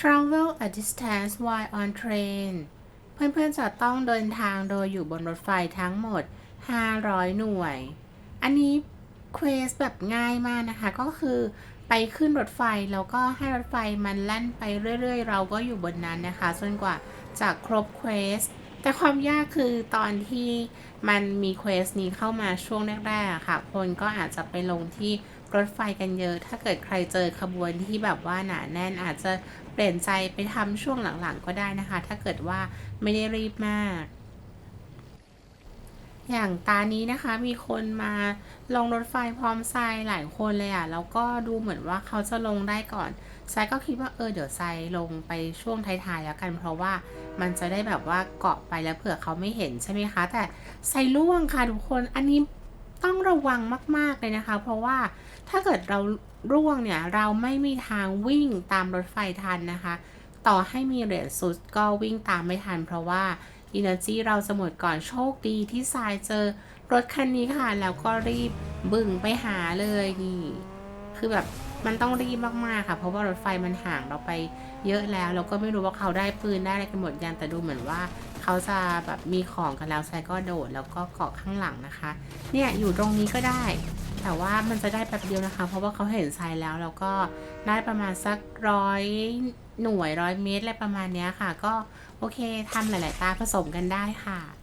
travel a distance while on train เพื่อนๆจะต้องเดินทางโดยอยู่บนรถไฟทั้งหมด 500 หน่วย อันนี้เควสแบบง่ายมากนะคะ ก็คือไปขึ้นรถไฟ แล้วก็ให้รถไฟมันแล่นไปเรื่อยๆ เราก็อยู่บนนั้นนะคะจนกว่าจะครบเควส แต่ความยากคือตอนที่มันมีเควสนี้เข้ามาช่วงแรกๆะค่ะ คนก็อาจจะไปลงที่รถไฟกันเยอะ ถ้าเกิดใครเจอขบวนที่แบบว่าหนาแน่นอาจจะเปลี่ยนใจไปทำช่วงหลังๆก็ได้นะคะ ถ้าเกิดว่าไม่ได้รีบมาก อย่างตานี้นะคะมีคนมาลงรถไฟพร้อมทรายหลายคนเลยอะ่ะแล้วก็ดูเหมือนว่าเขาจะลงได้ก่อนทรายก็คิดว่าเออเดี๋ยวทรายลงไปช่วงท้ายๆแล้วกัน เพราะว่ามันจะได้แบบว่าเกาะไปแล้วเผื่อเขาไม่เห็นใช่ไหมคะ แต่ทรายล่วงค่ะทุกคนอันนี้ต้องระวังมาก ๆ เลยนะคะ เพราะว่าถ้าเกิดเราร่วงเนี่ย เราไม่มีทางวิ่งตามรถไฟทันนะคะ ต่อให้มีเหรียญสุดก็วิ่งตามไม่ทัน เพราะว่า Energy เราจะหมดก่อนโชคดีที่ทรายเจอรถคันนี้ค่ะ แล้วก็รีบบึ่งไปหาเลยนี่ คือแบบมันต้องรีบมากๆค่ะ เพราะว่ารถไฟมันห่างเราไปเยอะแล้ว เราก็ไม่รู้ว่าเขาได้ปืนได้อะไรกันหมดยังแต่ดูเหมือนว่า เขาจะแบบมีของกันแล้วทรายก็โดดแล้วก็เกาะข้างหลังนะคะ เนี่ยอยู่ตรงนี้ก็ได้ แต่ว่ามันจะได้แป๊บเดียวนะคะ เพราะว่าเขาเห็นทรายแล้วแล้วก็ได้ประมาณสักร้อย หน่วยร้อยเมตรอะไรประมาณนี้ค่ะ ก็โอเคทำหลาย ๆ ตาผสมกันได้ค่ะ